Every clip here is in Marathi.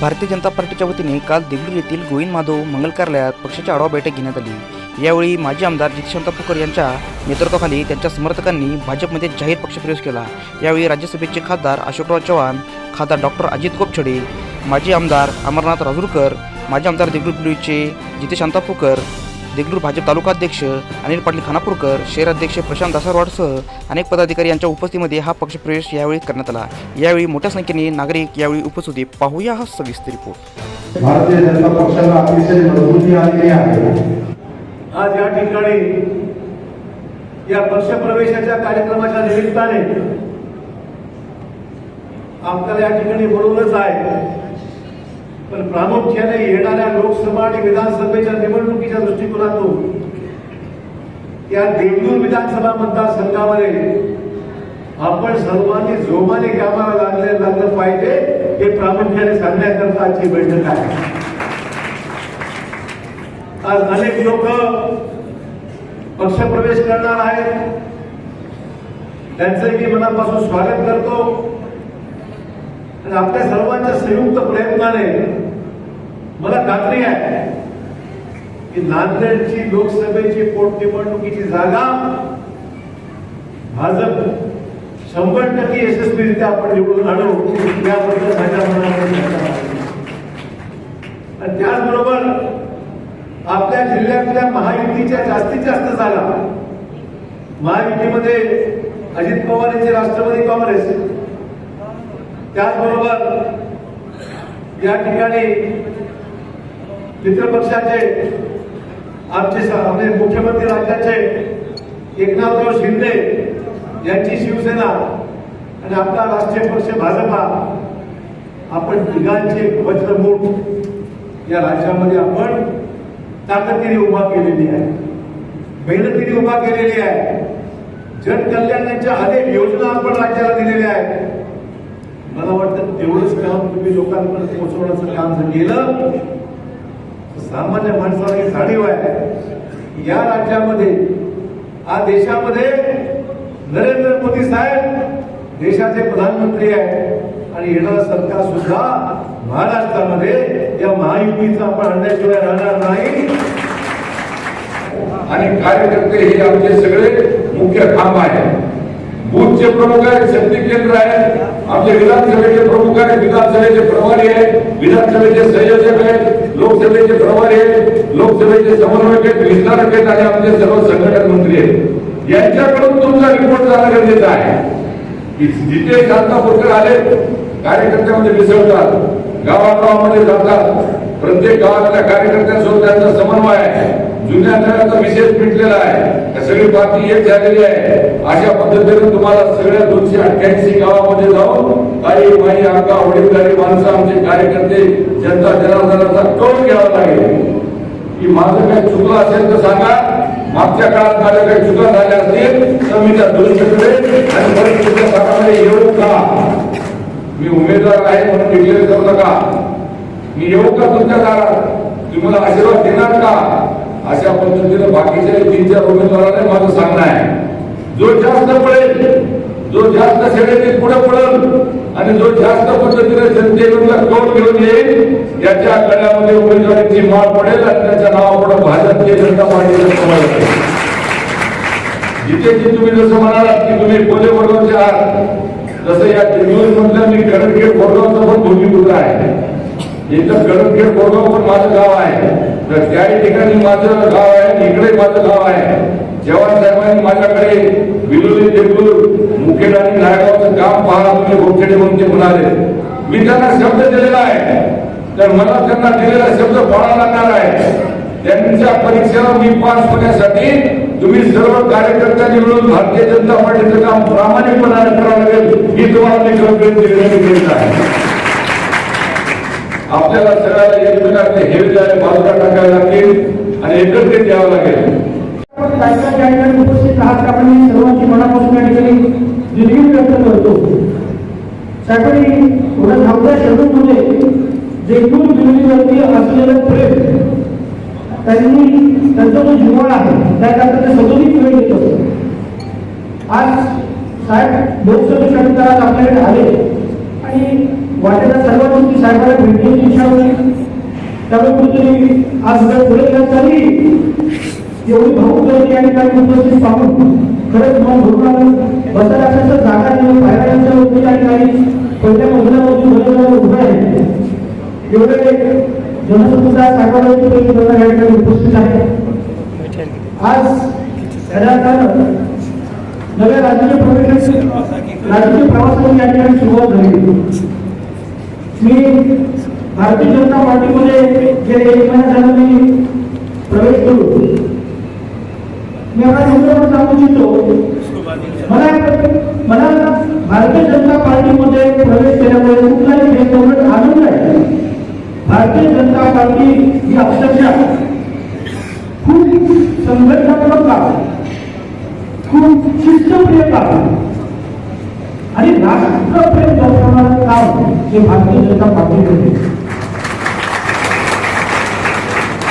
भारतीय जनता पार्टीच्या वतीने काल देगलूर येथील गोविंद माधव मंगल कार्यालयात पक्षाची आढावा बैठक घेण्यात आली. यावेळी माजी आमदार जितेशांत फुकर यांच्या नेतृत्वाखाली त्यांच्या समर्थकांनी भाजपमध्ये जाहीर पक्षप्रवेश केला. यावेळी राज्यसभेचे खासदार अशोकराव चव्हाण खासदार डॉक्टर अजित गोपछडे माजी आमदार अमरनाथ राजूरकर माजी आमदार देगलूर बिलोईचे जितेशांता फुकर देगलूर भाजप तालुका अध्यक्ष अनिल पाटील खानापूरकर शहराध्यक्ष प्रशांत दासारवाडसह अनेक पदाधिकारी यांच्या उपस्थितीमध्ये हा पक्षप्रवेश यावेळी करण्यात आला. यावेळी मोठ्या संख्येने नागरिक यावेळी उपस्थित होते. पाहूया हा सविस्तर रिपोर्ट. भारतीय जनता पक्षाला अतिशय मजबूती आलेली आहे. आज या ठिकाणी या पक्षप्रवेशाच्या कार्यक्रमाच्या निमित्ताने आपल्याला या ठिकाणी बोलवलंच आहे. पण प्रामुख्याने येणाऱ्या लोकसभा आणि विधानसभेच्या निवडणुकीच्या दृष्टिकोनातून या देवदूर विधानसभा मतदारसंघामध्ये आपण सर्वांनी जोमाने कामाला लागले लागलं पाहिजे हे प्रामुख्याने सांगण्याकरता आजची बैठक आहे. आज अनेक लोक पक्षप्रवेश करणार आहेत. त्यांचं मी मनापासून स्वागत करतो. आणि आपल्या सर्वांच्या संयुक्त प्रयत्नाने मला खात्री आहे की नांदेडची लोकसभेची पोटनिवडणुकीची जागा भाजप शंभर टक्के यशस्वीरित्या आपण निवडून आणू याबद्दल माझ्या मनामध्ये आणि त्याचबरोबर आपल्या जिल्ह्यातल्या महायुतीच्या जास्तीत जास्त जागा महायुतीमध्ये अजित पवार यांचे राष्ट्रवादी काँग्रेस त्याचबरोबर या ठिकाणी मित्रपक्षाचे आमचे स- आपले मुख्यमंत्री राज्याचे एकनाथराव शिंदे यांची शिवसेना आणि आपला राष्ट्रीय पक्ष भाजपा आपण तिघांचे वज्रमूठ या राज्यामध्ये आपण ताकदीने उभा केलेली आहे. मेहनतीने उभा केलेली आहे. जनकल्याणाच्या अनेक योजना आपण राज्याला दिलेल्या आहेत. मला वाटतं तेवढंच काम तुम्ही लोकांपर्यंत पोहोचवण्याचं काम जर केलं सामान्य माणसाला जाणीव आहे. या राज्यामध्ये हा देशामध्ये नरेंद्र मोदी साहेब देशाचे प्रधानमंत्री आहेत. आणि येणारं सरकार सुद्धा महाराष्ट्रामध्ये या महायुतीचा आपण आणण्याशिवाय राहणार नाही. आणि कार्यकर्ते हे आमचे सगळे मुख्य खांब आहेत. बूथचे प्रमुख आहेत शक्ती केंद्र आहेत. आमचे विधानसभेचे प्रमुख आहेत विधानसभेचे प्रभारी आहेत विधानसभेचे संयोजक आहेत. लोकसभेचे प्रभारी आहेत लोकसभेचे समन्वयक आहेत विस्तारक आहेत आणि आमचे सर्व संघटन मंत्री आहेत. यांच्याकडून तुमचा रिपोर्ट जाणं गरजेचं आहे. की जिथे शांतापूरकर आले कार्यकर्त्यामध्ये मिसळतात गावागावामध्ये जातात. प्रत्येक गावातल्या कार्यकर्त्यांसोबत त्यांचा समन्वय आहे. जुन्या नव्याचा विशेष मिटलेला आहे. त्या सगळी पार्टी एक झालेली आहे. अशा पद्धतीने तुम्हाला सगळ्या दोनशे अठ्ठ्याऐंशी गावामध्ये जाऊन काही माई आका वडीलधारी माणसं आमचे कार्यकर्ते जनता जनार्दनाचा कौल घ्यावा लागेल. की माझं काही चुकलं असेल तर सांगा. मागच्या काळात माझ्या काही चुका झाल्या असतील तर मी त्या दुरुस्त आणि परत तुमच्या भागामध्ये येऊ का? मी उमेदवार आहे म्हणून डिक्लेअर करू नका. मी येऊ का तुमच्या दारात? तुम्ही मला आशीर्वाद देणार का? अशा पद्धतीने बाकीच्या तीन चार उमेदवारांना माझं सांगणं आहे. जो जास्त पडेल जो जास्त सेनेतील पुढे पडेल आणि जो जास्त पद्धतीने जनतेला तोंड घेऊन येईल याच्या गळ्यामध्ये उमेदवारीची माळ पडेल आणि त्याच्या नावापुढे भाजपची जनता पार्टीचं जिथे जी तुम्ही जसं म्हणालात की तुम्ही कोले बरोबरचे आहात जसं या न्यूज मधल्या मी गडदखेड बोरगावचं पण भूमिपुत्र आहे. इथं कळमखेड बोरगाव पण माझं गाव आहे. तर त्याही ठिकाणी माझं गाव आहे इकडे माझं गाव आहे. जवान साहेबांनी माझ्याकडे विलोली देगलूर मुखेड आणि नायगावचं काम पाहा तुम्ही गोखेडे म्हणून म्हणाले. मी त्यांना शब्द दिलेला आहे. तर मला त्यांना दिलेला शब्द पाळा लागणार आहे. त्यांच्या परीक्षेला मी पास होण्यासाठी तुम्ही सर्व कार्यकर्त्यांनी मिळून भारतीय जनता पार्टीचं काम प्रामाणिकपणाने करावं लागेल. ही तुम्हाला मी विनंती आहे. आपल्याला सगळ्याला एकमेकांचे हेर आहे बाजूला टाकावे लागतील आणि एकत्रित यावं लागेल. उपस्थित आहात आपण सर्वांची मनापासून या ठिकाणी दिलगिरी व्यक्त करतो. साहेबांनी थोड्या धावत्या शब्दांमध्ये जे एकूण दिल्लीवरती असलेलं प्रेम त्यांनी त्यांचा जो जिव्हाळा आहे त्याकरता ते सदोदित वेळ देत. असतो आज साहेब लोकसभेसाठी तर आज आपल्याकडे आले आणि वाटेला सर्व गोष्टी साहेबांना भेटण्याची कुठेतरी आज जर पुढे जात चालली एवढी भाऊ गर्दी आणि काही उपस्थित पाहून खरंच मन भरून बसायला अक्षरशः जागा नाही पायऱ्यांच्या वरती आणि काही पहिल्या मजल्यावरती मजल्यावर उभे आहे. एवढे जनसमुदाय साकारवरती या ठिकाणी उपस्थित आहे. आज खऱ्या अर्थानं नव्या राजकीय प्रवेश राजकीय प्रवासाची या ठिकाणी सुरुवात झाली. मी भारतीय जनता पार्टीमध्ये गेले एक महिना झाला मी प्रवेश करू. मी आता एवढं सांगू इच्छितो. मला मला भारतीय जनता पार्टीमध्ये प्रवेश केल्यामुळे कुठलाही भेदभाव आनंद आहे भारतीय जनता पार्टी ही अक्षरशः खूप संघटनात्मक काम खूप शिस्तप्रिय काम आणि राष्ट्रप्रेम दर्शवणारे काम हे भारतीय जनता पार्टी करते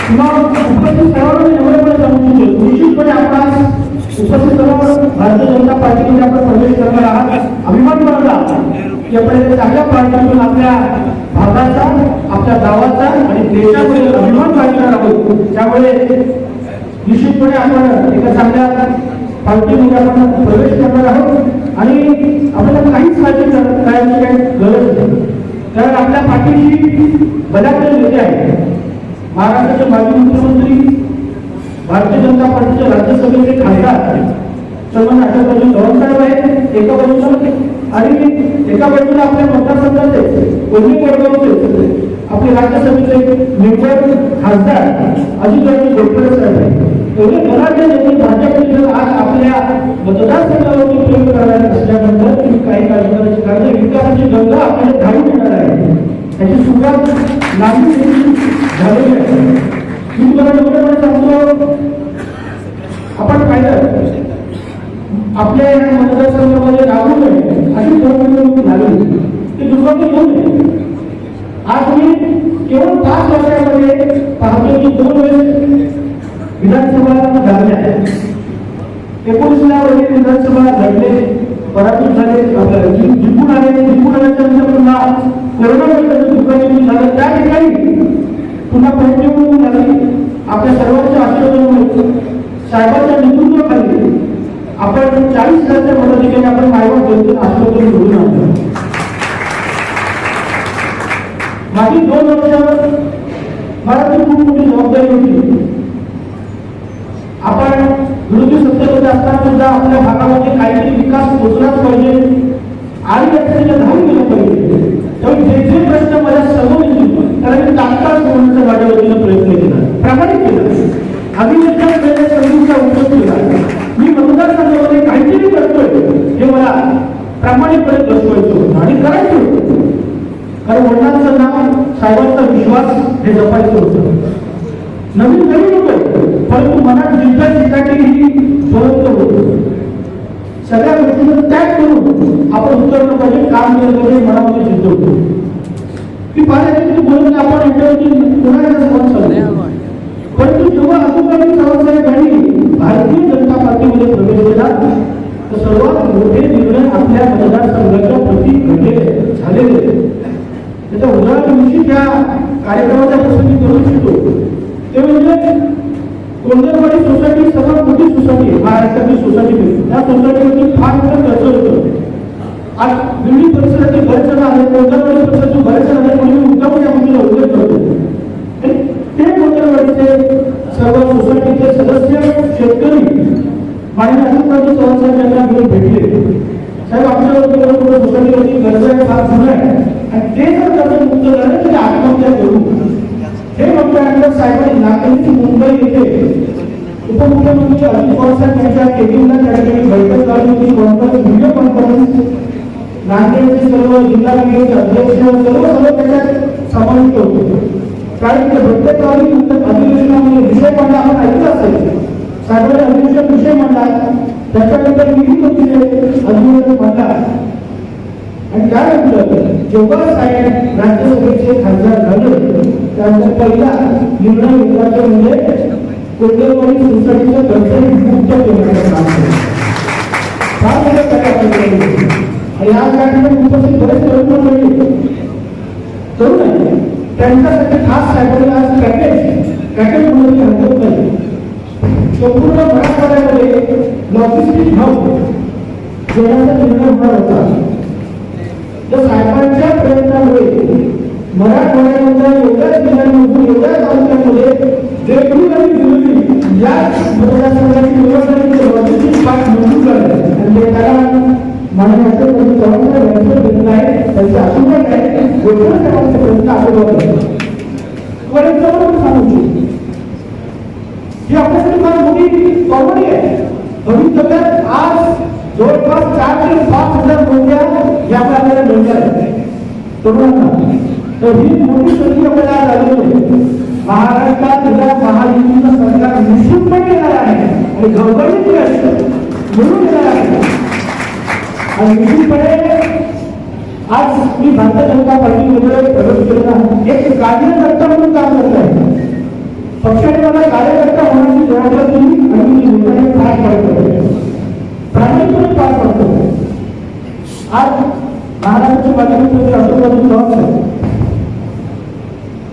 उपस्थित सर्वांना एवढं पण सांगू निश्चितपणे आपण उपस्थित सर्व भारतीय जनता पार्टीमध्ये आपण प्रवेश करणार आहात. अभिमान बाळगला की आपण चांगल्या पार्टीतून आपल्या भागाचा आपल्या गावाचा आणि देशामध्ये अभिमान बाळगणार आहोत त्यामुळे निश्चितपणे आपण एका चांगल्या पालखी म्हणजे आपण प्रवेश करणार आहोत. आणि आपल्याला काहीच काळजी करायची काही गरज नाही. कारण आपल्या पाठीशी बऱ्याच नेते आहेत. महाराष्ट्राचे माजी मुख्यमंत्री भारतीय जनता पार्टीचे राज्यसभेचे खासदार सन्मान अशोक बाजू साहेब आहेत एका बाजूला आणि एका बाजूला आपल्या मतदारसंघाचे कोणी वर्गावरचे आपले राज्यसभेचे मेंबर खासदार अजित गोडकर साहेब आहेत. एवढे मराठी नेते भाजपचे सुरुवात झालेली आहे मी तुम्हाला एवढं सांगतो आपण पाहिलं आपल्या या मतदारसंघामध्ये राहू नये अशी निवडणूक झाली ते दुर्भाग्य घेऊ नये आज मी केवळ पाच वर्षामध्ये पाहतो की दोन वेळेस विधानसभा झाल्या एकोणीसला वगैरे विधानसभा घडले पराभूत झाले जिंकून आले जिंकून आल्याच्या पुन्हा झालं. त्या ठिकाणी पुन्हा झाली आपल्या सर्वांच्या आशीर्वादामुळे साहेबांच्या नेतृत्वाखाली आपण चाळीस हजारच्या मदतीने आपण मायवा जनतेला घेऊन आणलं. दोन वर्ष मला ती खूप मोठी जबाबदारी होती. आपण विरोधी सत्तेमध्ये असताना सुद्धा आपल्या भागामध्ये काहीतरी विकास पोचलाच पाहिजे. आणि त्याच्या धावून गेलं पाहिजे त्यामुळे जे जे प्रश्न माझ्यासमोर येतील त्याला मी तात्काळ सोडवण्याचा माझ्या वतीनं प्रयत्न केला प्रामाणिक खाली अभिनेत्या करण्याच्या संधीचा उपस्थित केला मी मतदारसंघामध्ये काहीतरी करतोय. हे मला प्रामाणिकपणे दर्शवायचं होतं आणि करायचं. होतं कारण वडिलांचं नाव साहेबांचा विश्वास हे जपायचं होतं. नवीन नवीन होतो परंतु मनात जिद्द ठिकाणी ही स्वतंत्र होतं सगळ्या गोष्टींचा त्याग करून आपण उतरलं पाहिजे काम केलं पाहिजे मनामध्ये जिद्द होतो की पाहिजे की बोलून आपण इंटरव्ह्यू कोणाला परंतु जेव्हा अतुलबाई सावंतसाहेब यांनी भारतीय जनता पार्टीमध्ये प्रवेश केला. तर सर्वात मोठे निर्णय आपल्या मतदारसंघाच्या प्रती घडलेले झालेले. त्याच्या उदाहरण दिवशी त्या कार्यक्रमाच्या प्रसंगी करू इच्छितो ते म्हणजे कोंडरवाडी सोसायटी सर्वात मोठी सोसायटी महाराष्ट्रातील सोसायटी. त्या सोसायटीमध्ये फार मोठं खर्च होतं. आज दिल्ली परिसरातील बरेच जण आहेत कोंडरवाडी परिसरातील चव्हाण साहेब यांना घेऊन भेटले साहेब आपल्याला सोसायटीवरती गरज आहे फार जुनं आहे आणि ते जर कर्ज मुक्त झालं तर आत्महत्या करू हे म्हटल्यानंतर साहेबांनी नागरिक मुंबई येथे उपमुख्यमंत्री अजित पवार साहेब यांच्या केबिनला त्या ठिकाणी बैठक झाली होती कॉन्फरन्स व्हिडिओ कॉन्फरन्स नांदेडचे सर्व जिल्हा विभागाचे अध्यक्ष सर्व सर्व त्याच्यात समाविष्ट होते कारण ते प्रत्येक गावी अधिवेशनामध्ये विषय मांडला आपण ऐकलं असेल साहेबांनी अधिवेशन विषय मांडला. त्याच्यानंतर निधी मंत्रीने अधिवेशन मांडला आणि त्यानंतर जेव्हा साहेब राज्यसभेचे खासदार झाले त्यानंतर पहिला निर्णय घेतला म्हणजे कोल्हेवाडी सोसायटीचं दर्शन मुक्त करण्याचं काम केलं आणि या ठिकाणी उपस्थित बरेच तरुण मंडळी तरुण आहे त्यांच्यासाठी खास साहेबांनी आज पॅकेज पॅकेज म्हणून हरकत नाही संपूर्ण लॉजिस्टिक हब देण्याचा निर्णय होणार होता तर साहेबांच्या प्रयत्नामुळे मराठवाड्याच्या एवढ्या जिल्ह्यांमधून एवढ्या तालुक्यामध्ये देवळी आणि दिल्ली या मतदारसंघाची निवडणुकीचे लॉजिस्टिक पार्ट मंजूर झाले आणि ते त्याला महाराष्ट्र राष्ट्रपती चव्हाण प्रयत्न आहे त्यांचे आशीर्वाद आहे गोष्ट साहेबांचे प्रयत्न आशीर्वाद आहे वर सांगू इच्छितो आपल्यासाठी फार मोठी कॉमेडी आहे भविष्यात आज जवळपास चार ते पाच हजार नोकऱ्या या आपल्याला मिळणार आहेत तरुणांना तर ही। मोठी संधी आपल्याला आज आलेली आहे महाराष्ट्रात उद्या महायुतीचं सरकार निश्चितपणे येणार आहे आणि घरभरीत यश मिळून येणार आहे आणि निश्चितपणे आज मी भारतीय जनता पार्टीमध्ये प्रवेश केलेला एक कार्यकर्ता म्हणून काम करत आहे पक्षाने मला कार्यकर्ता होण्याची जबाबदारी दिली आणि मी निर्णय प्रामाणिकपणे पार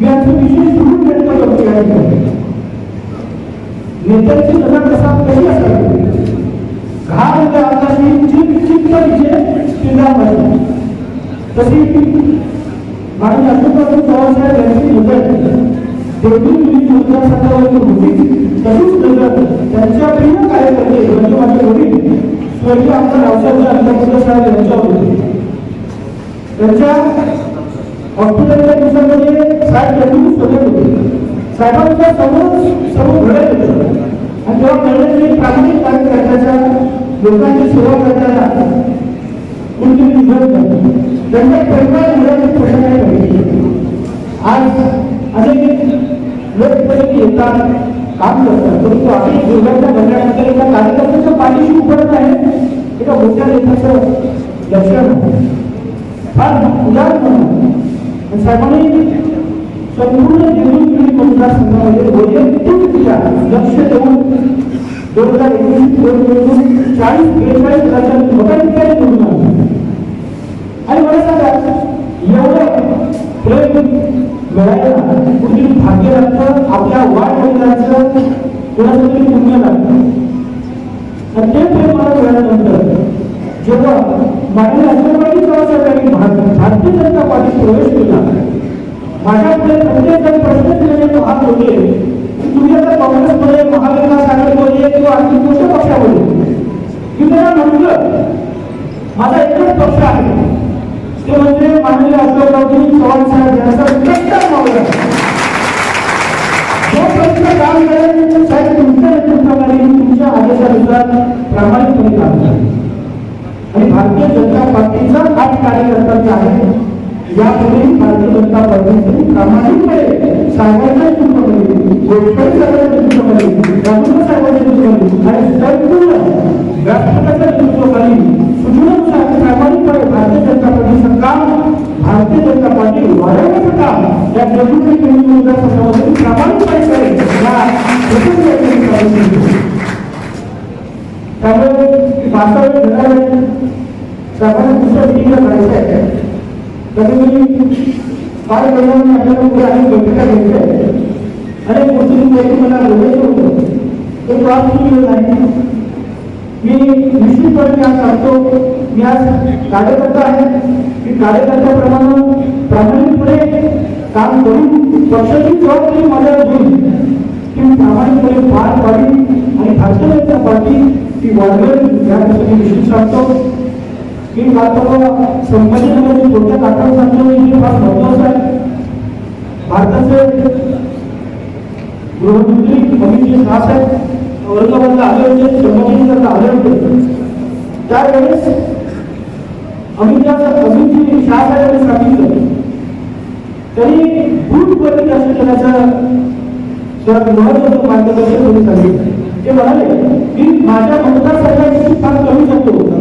आज विशेष म्हणून करतो या ठिकाणी नेत्यांची नजर कसा कशी असावी म्हणजे चिंता पाहिजे तशी माननीय अशोकबाबू यांची नजर देवळी मुली होती. तशीच नजर त्यांच्या प्रिय कार्यकर्ते म्हणजे माझे वडील म्हणजे स्वर्गीय आमदार रावसाहेब अंतर्गत साहेब यांच्यावर होते. त्यांच्या हॉस्पिटलच्या दिवसामध्ये साहेब त्यांनी सोडत होते. साहेबांच्या समोर समोर घडत होतं. आणि तेव्हा कळलं की प्राथमिक कार्यकर्त्याच्या लोकांची सेवा करताना कुणीतरी निघत नाही त्यांच्या परिवार मुलांचे प्रश्न नाही आज अनेक लोकप्रतिनिधी येतात काम करतात. परंतु आम्ही दुर्गाच्या बनल्यानंतर एका कार्यकर्त्याच्या पाठीशी उभं आहे. एका मोठ्या नेत्याचं लक्षण फार उदाहरण म्हणून. साहेबांनी संपूर्ण निवडणूक मतदारसंघामध्ये वैयक्तिकरित्या लक्ष देऊन दोन हजार एकवीस दोन निवडणूक चाळीस बेचाळीस राज्यात मताधिकारी निवडून आले. आणि मला सांगा एवढं प्रेम मिळायला कुठली भाग्य लागतं आपल्या वाट वडिलांचं कोणाचं तरी पुण्य लागतं? आणि ते प्रेमाला मिळाल्यानंतर जेव्हा माननीय राष्ट्रपती प्रवासासाठी भारतीय जनता पार्टीत प्रवेश केला माझ्याकडे प्रत्येक प्रश्न केलेले तो होते की तुम्ही आता काँग्रेसमध्ये महाविकास आघाडीमध्ये किंवा आणखी कोणत्या पक्षामध्ये? मी त्यांना म्हटलं माझा एकच पक्ष आहे. ते म्हणजे माननीय अशोकरावजी चव्हाण साहेब यांचा कट्टर मावळा जोपर्यंत काम करेल साहेब तुमच्या नेतृत्वाखाली तुमच्या आदेशानुसार प्रामाणिकपणे काम करेल आणि भारतीय जनता पार्टीचा आज कार्यकर्ता यापुढे भारतीय जनता पार्टीचे प्रामाणिकपणे साहेबांच्या नेतृत्वाखाली गोडकरी साहेबांच्या नेतृत्वाखाली राहुल आणि संपूर्ण प्रामाणिकपणे भारतीय जनता पार्टीचं काम भारतीय जनता पार्टी वाढवण्याचं काम या निवडणुकी निवडणुकीच्या संदर्भामध्ये प्रामाणिकपणे करेल या त्यामुळे वास्तविक घडणारे सर्वांना दुसऱ्या पिढीला जायचं आहे. कधी फार वेळाने आपल्याला पुढे अनेक बैठका घ्यायच्या आहेत अनेक गोष्टी मला बोलायचं होतं एक वाद सुरू नाही मी निश्चितपणे आज सांगतो मी आज कार्यकर्ता आहे की कार्यकर्त्याप्रमाणे प्रामाणिकपणे काम करून पक्षाची जबाबदारी माझ्यावर घेऊन ती प्रामाणिकपणे पार पाडली आणि भारतीय जनता पार्टी ती वाढवेल यासाठी निश्चित सांगतो हे भारताला परवा संभाजीनगरची थोडक्यात आठवण सांगतो की फार महत्वाचं आहे. भारताचे गृहमंत्री अमितजी शाह साहेब औरंगाबादला आले होते संभाजीनगरला आले होते. त्यावेळेस अमित अमितजी शाह साहेबांनी सांगितलं तरी बूथवरती असं केल्याचं सर्वात महत्वाचं मार्गदर्शन त्यांनी सांगितलं. ते म्हणाले की माझ्या मतदारसंघाची फार कमी शकतो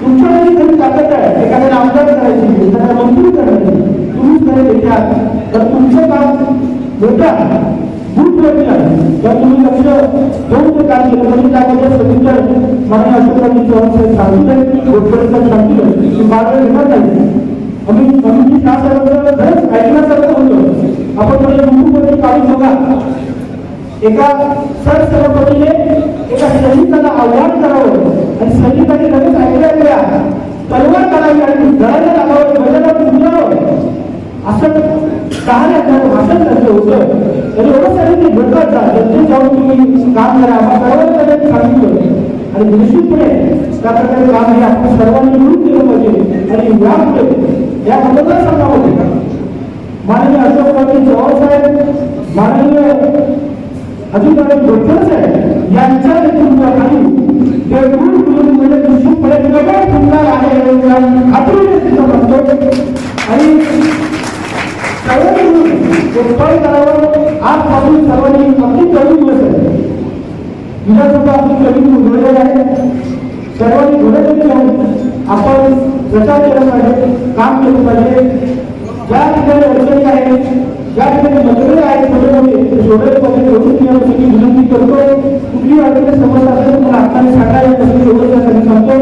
तुमच्यामध्ये खरी ताकद आहे एखाद्याला आमदार करायची एखाद्याला मंत्री करायची. तुम्हीच जर घेतल्या तर तुमचं काम मोठा गुड तुम्ही लक्ष देऊन ते काम केलं. तुम्ही काय करत सविस्तर मान्य अशोकरांनी चव्हाण साहेब सांगितलं गोडपर्यंत सांगितलं की मार्ग आपण म्हणजे बघा. एका सरसभापतीने एका सैनिकाला आव्हान करावं आणि सैनिकाने लगेच ऐकल्या ऐकल्या तलवार करावी आणि गळायला लागावं मैदानावर उतरावं असं कहाण्या त्याचं भाषण त्यांचं होतं. तरी एवढं सैनिक भेटत जा त्यांचे जाऊन तुम्ही काम करा. आम्हाला सांगितलं. आणि निश्चितपणे त्या प्रकारे काम हे आपण सर्वांनी मिळून केलं पाहिजे. आणि यापुढे या मतदारसंघामध्ये माननीय चव्हाण साहेब माननीय अधिकारी डॉक्टर्स साहेब यांच्या नेतृत्वाखाली देवरूर विरोधीमध्ये निश्चितपणे नव्या फुलणार आहे खात्री खात्रीने तिथं आणि सर्वांनी उत्पादन करावं आजपासून सर्वांनी अगदी कमी दिवस आहे. विधानसभा आपली कमी उघडलेली आहे. सर्वांनी घोडेपैकी राहून आपण प्रचार केला पाहिजे काम केलं पाहिजे. ज्या ठिकाणी अडचणी आहेत या ठिकाणी मतभेद आहेत छोटे मोठे पाहिजे एवढी मी विनंती करतो कुठली अडचण समस्या असेल तर आत्ताने हाताने सांगा या गोष्टी एवढं त्यासाठी सांगतो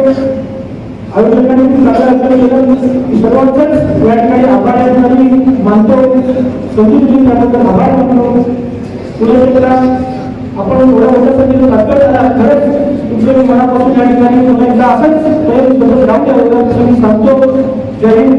आयोजकांनी खूप चांगलं केलं सर्वांचंच या ठिकाणी आभार या मानतो. संगीतजी त्याबद्दल आभार मानतो. पुढे आपण एवढ्या मोठ्या संख्येने झाला. खरंच मनापासून या ठिकाणी पुन्हा एकदा असंच प्रयत्न करत राहू द्या मी सांगतो. जय हिंद.